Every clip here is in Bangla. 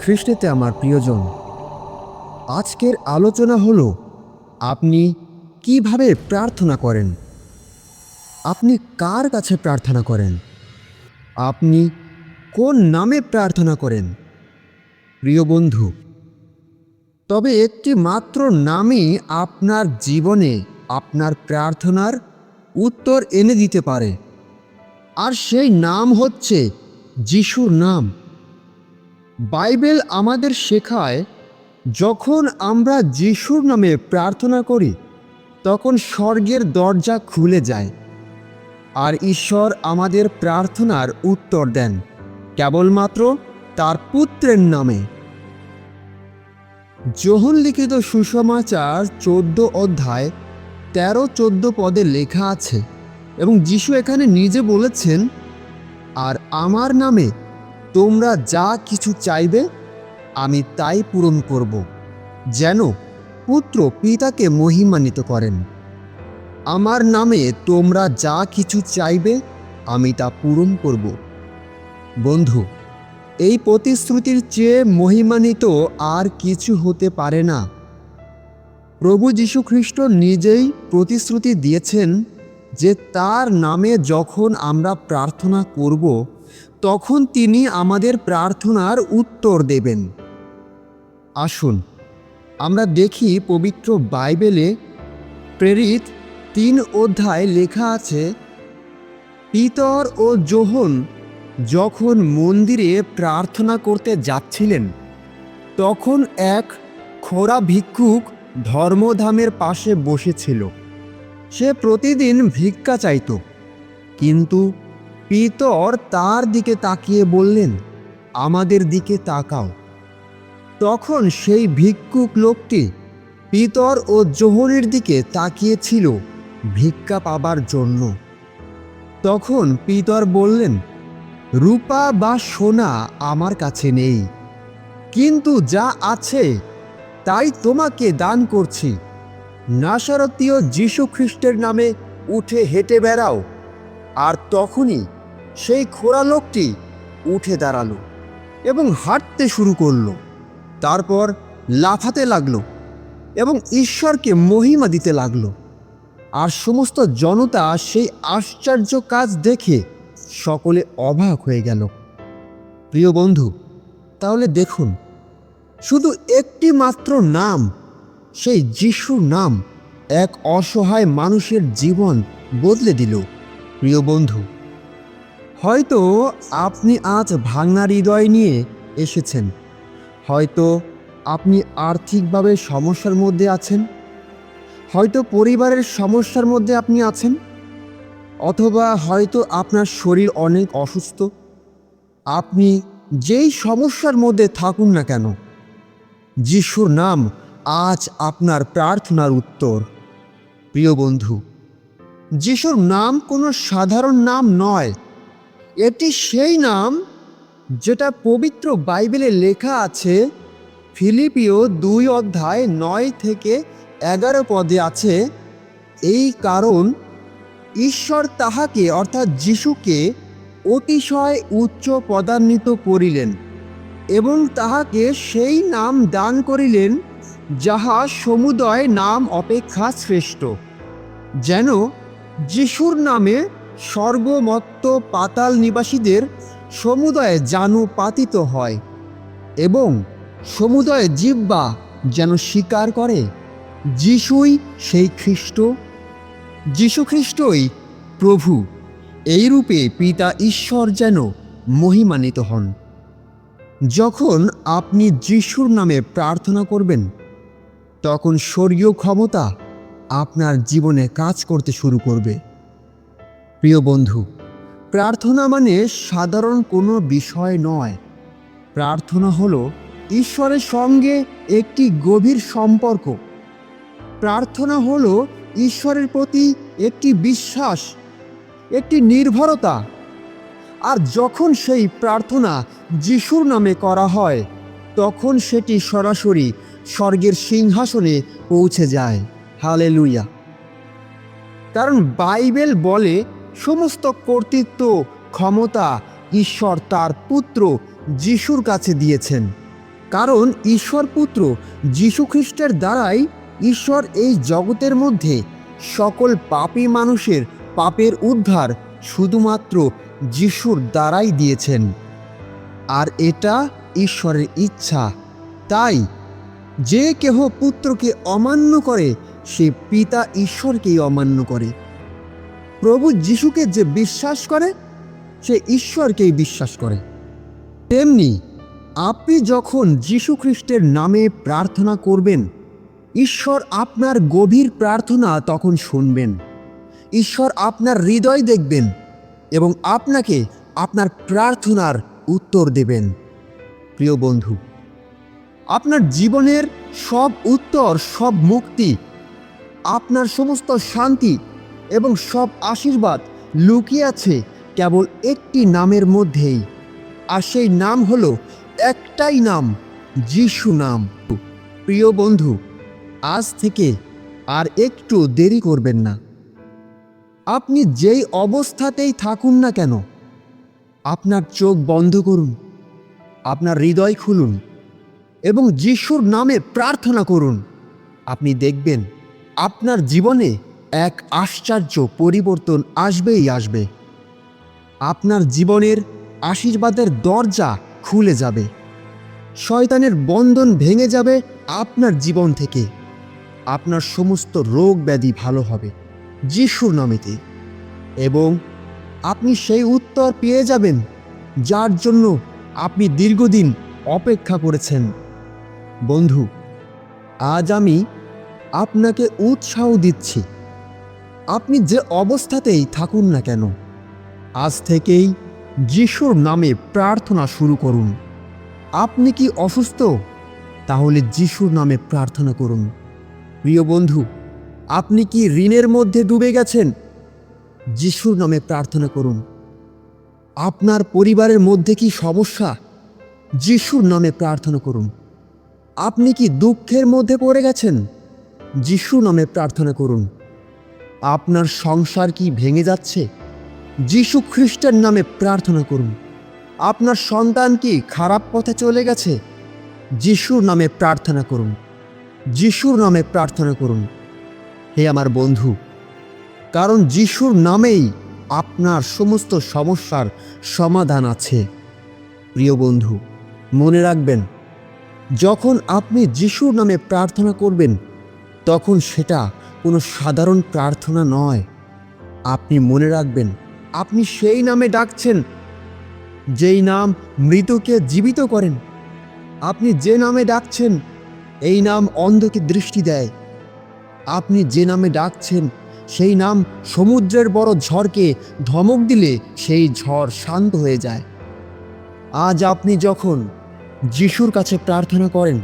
খ্রিস্টেতে আমার প্রিয়জন। আজকের আলোচনা হলো, আপনি কীভাবে প্রার্থনা করেন? আপনি কার কাছে প্রার্থনা করেন? আপনি কোন নামে প্রার্থনা করেন? প্রিয় বন্ধু, তবে একটি মাত্র নামই আপনার জীবনে আপনার প্রার্থনার উত্তর এনে দিতে পারে। আর সেই নাম হচ্ছে যিশুর নাম। বাইবেল আমাদের শেখায়, যখন আমরা যিশুর নামে প্রার্থনা করি, তখন স্বর্গের দরজা খুলে যায়, আর ঈশ্বর আমাদের প্রার্থনার উত্তর দেন, কেবলমাত্র তার পুত্রের নামে। যোহন লিখিত সুসমাচার চোদ্দ অধ্যায়, তেরো চোদ্দ পদে লেখা আছে, এবং যিশু এখানে নিজে বলেছেন, আর আমার নামে তোমরা যা কিছু চাইবে, আমি তাই পূরণ করব, যেন পুত্র পিতাকে মহিমান্বিত করেন। আমার নামে তোমরা যা কিছু চাইবে, আমি তা পূরণ করব। বন্ধু, এই প্রতিশ্রুতির চেয়ে মহিমান্বিত আর কিছু হতে পারে না। প্রভু যীশু খ্রিস্ট নিজেই প্রতিশ্রুতি দিয়েছেন যে তার নামে যখন আমরা প্রার্থনা করব তখন তিনি আমাদের প্রার্থনার উত্তর দেবেন। আসুন, আমরা দেখি পবিত্র বাইবেলে প্রেরিত তিন অধ্যায় লেখা আছে, পিতর ও যোহন যখন মন্দিরে প্রার্থনা করতে যাচ্ছিলেন, তখন এক খোরা ভিক্ষুক ধর্মধামের পাশে বসেছিল। সে প্রতিদিন ভিক্ষা চাইত, কিন্তু পিতর তার দিকে তাকিয়ে বললেন, আমাদের দিকে তাকাও। তখন সেই ভিক্ষুক লোকটি পিতর ও জোহরের দিকে তাকিয়েছিল ভিক্ষা পাবার জন্য। তখন পিতর বললেন, রূপা বা সোনা আমার কাছে নেই, কিন্তু যা আছে তাই তোমাকে দান করছি। নাসারতীয় যীশু খ্রিস্টের নামে উঠে হেঁটে বেড়াও, আর তখনই সেই খোড়া লোকটি উঠে দাঁড়াল এবং হাঁটতে শুরু করল। তারপর লাফাতে লাগল এবং ঈশ্বরকে মহিমা দিতে লাগল। আর সমস্ত জনতা সেই আশ্চর্য কাজ দেখে সকলে অবাক হয়ে গেল। প্রিয় বন্ধু, তাহলে দেখুন, শুধু একটি মাত্র নাম, সেই যিশুর নাম এক অসহায় মানুষের জীবন বদলে দিল। প্রিয় বন্ধু হয়তো আপনি আজ ভাঙা হৃদয় নিয়ে এসেছেন। হয়তো আপনি আর্থিকভাবে সমস্যার মধ্যে আছেন। হয়তো পরিবারের সমস্যার মধ্যে আপনি আছেন। অথবা হয়তো আপনার শরীর অনেক অসুস্থ। আপনি যেই সমস্যার মধ্যে থাকুন না কেন, যিশুর নাম আজ আপনার প্রার্থনার উত্তর। প্রিয় বন্ধু, যিশুর নাম কোনো সাধারণ নাম নয়। এটি সেই নাম যেটা পবিত্র বাইবেলে লেখা আছে ফিলিপিও দুই অধ্যায় নয় থেকে এগারো পদে আছে, এই কারণ ঈশ্বর তাহাকে, অর্থাৎ যিশুকে, অতিশয় উচ্চ পদান্বিত করিলেন এবং তাহাকে সেই নাম দান করিলেন যাহা সমুদয় নাম অপেক্ষা শ্রেষ্ঠ, যেন যিশুর নামে স্বর্গমত্ত পাতাল নিবাসীদের সমুদয়ে জানু পাতিত হয় এবং সমুদয়ে জিব্বা যেন স্বীকার করে। যিশুই সেই খ্রিস্ট। খ্রিস্টই প্রভু। এই রূপে পিতা ঈশ্বর যেন মহিমান্বিত হন। যখন আপনি যিশুর নামে প্রার্থনা করবেন, তখন স্বর্গীয় ক্ষমতা আপনার জীবনে কাজ করতে শুরু করবে। প্রিয় বন্ধু, প্রার্থনা মানে সাধারণ কোনো বিষয় নয়। প্রার্থনা হল ঈশ্বরের সঙ্গে একটি গভীর সম্পর্ক। প্রার্থনা হল ঈশ্বরের প্রতি একটি বিশ্বাস, একটি নির্ভরতা। আর যখন সেই প্রার্থনা যিশুর নামে করা হয়, তখন সেটি সরাসরি স্বর্গের সিংহাসনে পৌঁছে যায়। হালে লুইয়া কারণ বাইবেল বলে সমস্ত কর্তৃত্ব, ক্ষমতা ঈশ্বর তার পুত্র যিশুর কাছে দিয়েছেন। কারণ ঈশ্বর পুত্র যীশুখ্রিস্টের দ্বারাই ঈশ্বর এই জগতের মধ্যে সকল পাপী মানুষের পাপের উদ্ধার শুধুমাত্র যিশুর দ্বারাই দিয়েছেন। আর এটা ঈশ্বরের ইচ্ছা। তাই যে কেহ পুত্রকে অমান্য করে, সে পিতা ঈশ্বরকেই অমান্য করে। প্রভু যিশুকে যে বিশ্বাস করে, সে ঈশ্বরকেই বিশ্বাস করে। তেমনি আপনি যখন যীশু খ্রিস্টের নামে প্রার্থনা করবেন, ঈশ্বর আপনার গভীর প্রার্থনা তখন শুনবেন। ঈশ্বর আপনার হৃদয় দেখবেন এবং আপনাকে আপনার প্রার্থনার উত্তর দেবেন। প্রিয় বন্ধু, আপনার জীবনের সব উত্তর, সব মুক্তি, আপনার সমস্ত শান্তি এবং সব আশীর্বাদ লুকিয়ে আছে কেবল একটি নামের মধ্যেই। আর সেই নাম হলো একটাই নাম, যিশু নাম। প্রিয় বন্ধু, আজ থেকে আর একটু দেরি করবেন না। আপনি যেই অবস্থাতেই থাকুন না কেন, আপনার চোখ বন্ধ করুন, আপনার হৃদয় খুলুন এবং যিশুর নামে প্রার্থনা করুন। আপনি দেখবেন আপনার জীবনে এক আশ্চর্য পরিবর্তন আসবেই আসবে। আপনার জীবনের আশীর্বাদের দরজা খুলে যাবে। শয়তানের বন্ধন ভেঙে যাবে আপনার জীবন থেকে। আপনার সমস্ত রোগ ব্যাধি ভালো হবে যিশুর নামেতে। এবং আপনি সেই উত্তর পেয়ে যাবেন যার জন্য আপনি দীর্ঘদিন অপেক্ষা করেছেন। বন্ধু, আজ আমি আপনাকে উৎসাহ দিচ্ছি। আপনি যে অবস্থাতেই থাকুন না কেন, আজ থেকেই যিশুর নামে প্রার্থনা শুরু করুন। আপনি কি অসুস্থ? তাহলে যিশুর নামে প্রার্থনা করুন। প্রিয় বন্ধু, আপনি কি ঋণের মধ্যে ডুবে গেছেন? যিশুর নামে প্রার্থনা করুন। আপনার পরিবারের মধ্যে কি সমস্যা? যিশুর নামে প্রার্থনা করুন। আপনি কি দুঃখের মধ্যে পড়ে গেছেন? যিশু নামে প্রার্থনা করুন। আপনার সংসার কি ভেঙে যাচ্ছে? যিশু খ্রিস্টের নামে প্রার্থনা করুন। আপনার সন্তান কি খারাপ পথে চলে গেছে? যিশুর নামে প্রার্থনা করুন। যিশুর নামে প্রার্থনা করুন। হে আমার বন্ধু, কারণ যিশুর নামেই আপনার সমস্ত সমস্যার সমাধান আছে। প্রিয় বন্ধু, মনে রাখবেন, যখন আপনি যিশুর নামে প্রার্থনা করবেন, তখন সেটা কোনো সাধারণ প্রার্থনা নয়। আপনি মনে রাখবেন, আপনি সেই নামে ডাকছেন, যেই নাম মৃতকে জীবিত করেন। আপনি যে নামে ডাকছেন, এই নাম অন্ধকে দৃষ্টি দেয়। আপনি যে নামে ডাকছেন, সেই নাম সমুদ্রের বড় ঝড়কে ধমক দিলে সেই ঝড় শান্ত হয়ে যায়। আজ আপনি যখন যিশুর কাছে প্রার্থনা করেন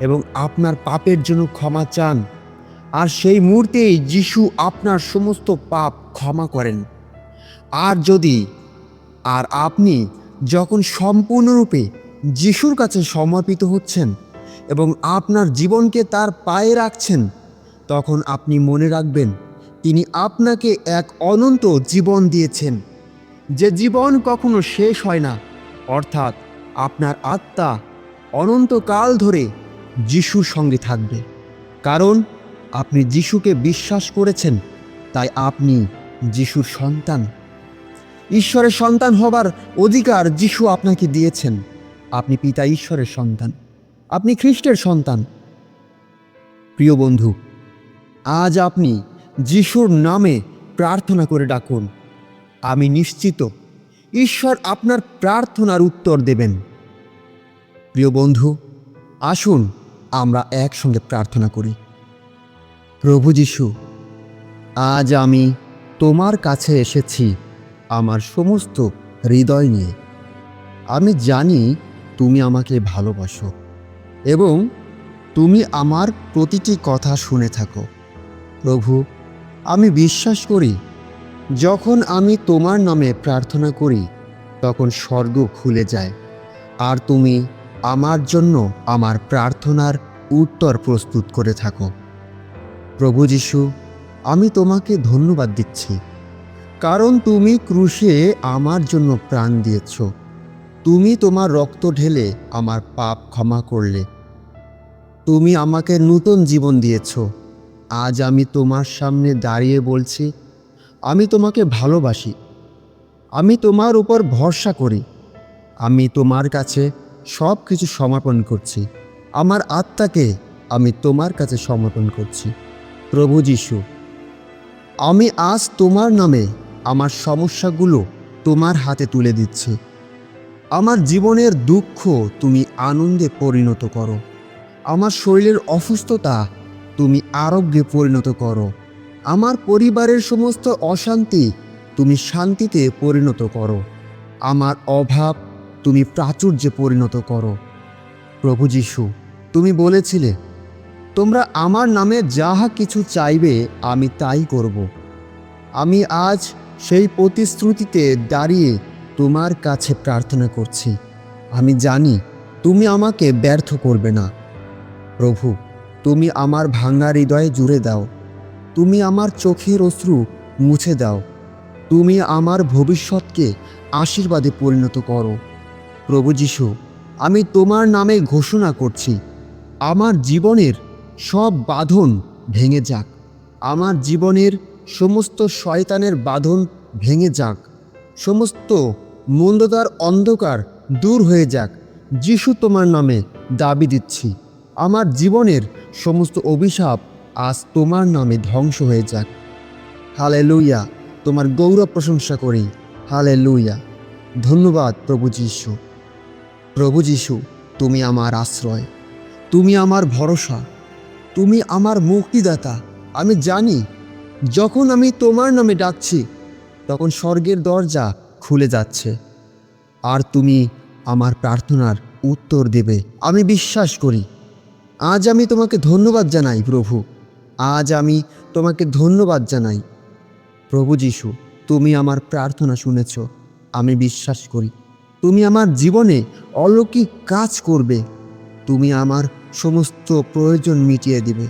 এবং আপনার পাপের জন্য ক্ষমা চান আর সেই মুহূর্তেই যিশু আপনার সমস্ত পাপ ক্ষমা করেন। আর যদি, আর আপনি যখন সম্পূর্ণরূপে যিশুর কাছে সমর্পিত হচ্ছেন এবং আপনার জীবনকে তার পায়ে রাখছেন, তখন আপনি মনে রাখবেন, তিনি আপনাকে এক অনন্ত জীবন দিয়েছেন, যে জীবন কখনো শেষ হয় না। অর্থাৎ আপনার আত্মা অনন্তকাল ধরে যিশুর সঙ্গে থাকবে। কারণ আপনি যিশুকে বিশ্বাস করেছেন, তাই আপনি যিশুর সন্তান। ঈশ্বরের সন্তান হবার অধিকার যিশু আপনাকে দিয়েছেন। আপনি পিতা ঈশ্বরের সন্তান, আপনি খ্রিস্টের সন্তান। প্রিয় বন্ধু, আজ আপনি যিশুর নামে প্রার্থনা করে ডাকুন। আমি নিশ্চিত ঈশ্বর আপনার প্রার্থনার উত্তর দেবেন। প্রিয় বন্ধু, আসুন আমরা একসঙ্গে প্রার্থনা করি। প্রভু যিশু, আজ আমি তোমার কাছে এসেছি আমার সমস্ত হৃদয় নিয়ে। আমি জানি তুমি আমাকে ভালোবাসো এবং তুমি আমার প্রতিটি কথা শুনে থাকো। প্রভু, আমি বিশ্বাস করি, যখন আমি তোমার নামে প্রার্থনা করি, তখন স্বর্গ খুলে যায় আর তুমি আমার জন্য আমার প্রার্থনার উত্তর প্রস্তুত করে থাকো। প্রভু যিশু, আমি তোমাকে ধন্যবাদ দিচ্ছি, কারণ তুমি ক্রুশে আমার জন্য প্রাণ দিয়েছ। তুমি তোমার রক্ত ঢেলে আমার পাপ ক্ষমা করলে। তুমি আমাকে নূতন জীবন দিয়েছ। আজ আমি তোমার সামনে দাঁড়িয়ে বলছি, আমি তোমাকে ভালোবাসি। আমি তোমার উপর ভরসা করি। আমি তোমার কাছে সব কিছু সমর্পণ করছি। আমার আত্মাকে আমি তোমার কাছে সমর্পণ করছি। প্রভু যিশু, আমি আজ তোমার নামে আমার সমস্যাগুলো তোমার হাতে তুলে দিচ্ছি। আমার জীবনের দুঃখ তুমি আনন্দে পরিণত করো। আমার শরীরের অসুস্থতা তুমি আরোগ্যে পরিণত করো। আমার পরিবারের সমস্ত অশান্তি তুমি শান্তিতে পরিণত করো। আমার অভাব তুমি প্রাচুর্যে পরিণত করো। প্রভু যিশু, তুমি বলেছিলে তোমরা আমার নামে যাহা কিছু চাইবে, আমি তাই করব। আমি আজ সেই প্রতিশ্রুতিতে দাঁড়িয়ে তোমার কাছে প্রার্থনা করছি। আমি জানি তুমি আমাকে ব্যর্থ করবে না। প্রভু, তুমি আমার ভাঙা হৃদয়ে জুড়ে দাও। তুমি আমার চোখের অশ্রু মুছে দাও। তুমি আমার ভবিষ্যৎকে আশীর্বাদে পরিণত করো। প্রভু যিশু, আমি তোমার নামে ঘোষণা করছি। আমার জীবনের সব বাঁধন ভেঙে যাক। আমার জীবনের সমস্ত শয়তানের বাঁধন ভেঙে যাক। সমস্ত মন্দতার অন্ধকার দূর হয়ে যাক। যিশু তোমার নামে দাবি দিচ্ছি। আমার জীবনের সমস্ত অভিশাপ আজ তোমার নামে ধ্বংস হয়ে যাক। হালে লুইয়া তোমার গৌরব প্রশংসা করি। হালে লুইয়া ধন্যবাদ প্রভু যিশু। প্রভু যিশু, তুমি আমার আশ্রয়। তুমি আমার ভরসা। তুমি আমার মুক্তিদাতা। আমি জানি, যখন আমি তোমার নামে ডাকছি, তখন স্বর্গের দরজা খুলে যাচ্ছে। আর তুমি আমার প্রার্থনার উত্তর দেবে। আমি বিশ্বাস করি, আজ আমি তোমাকে ধন্যবাদ জানাই প্রভু। আজ আমি তোমাকে ধন্যবাদ জানাই। প্রভু যিশু, তুমি আমার প্রার্থনা শুনেছ। আমি বিশ্বাস করি, তুমি আমার জীবনে অলৌকিক কাজ করবে। তুমি আমার সমস্ত প্রয়োজন মিটিয়ে দিবে।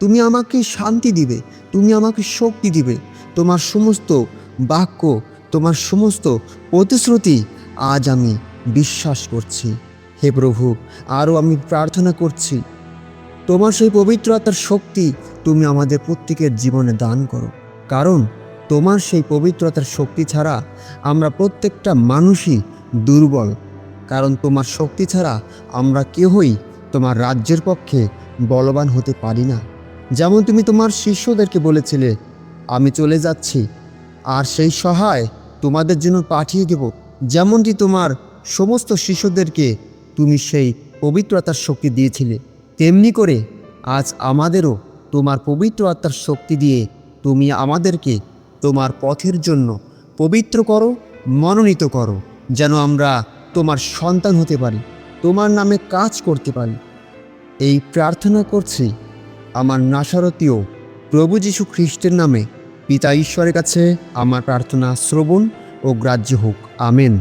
তুমি আমাকে শান্তি দিবে, তুমি আমাকে শক্তি দিবে। তোমার সমস্ত বাক্য, তোমার সমস্ত প্রতিশ্রুতি আজ আমি বিশ্বাস করছি। হে প্রভু, আরও আমি প্রার্থনা করছি, তোমার সেই পবিত্রতার শক্তি তুমি আমাদের প্রত্যেকের জীবনে দান করো। কারণ তোমার সেই পবিত্রতার শক্তি ছাড়া আমরা প্রত্যেকটা মানুষই দুর্বল। কারণ তোমার শক্তি ছাড়া আমরা কেউই তোমার রাজ্যের পক্ষে বলবান হতে পারি না। যেমন তুমি তোমার শিষ্যদেরকে বলেছিলে, আমি চলে যাচ্ছি, আর সেই সহায় তোমাদের জন্য পাঠিয়ে দেব। যেমনটি তোমার সমস্ত শিষ্যদেরকে তুমি সেই পবিত্রতার শক্তি দিয়েছিলে, তেমনি করে আজ আমাদেরও তোমার পবিত্র আত্মার শক্তি দিয়ে তুমি আমাদেরকে তোমার পথের জন্য পবিত্র করো, মনোনীত করো, যেন আমরা তোমার সন্তান হতে পারি, তোমার নামে কাজ করতে পারি। এই প্রার্থনা করছি আমার নাসারতীয় প্রভু যীশু খ্রিস্টের নামে, পিতা ঈশ্বরের কাছে আমার প্রার্থনা শ্রবণ ও গ্রাহ্য হোক। আমেন।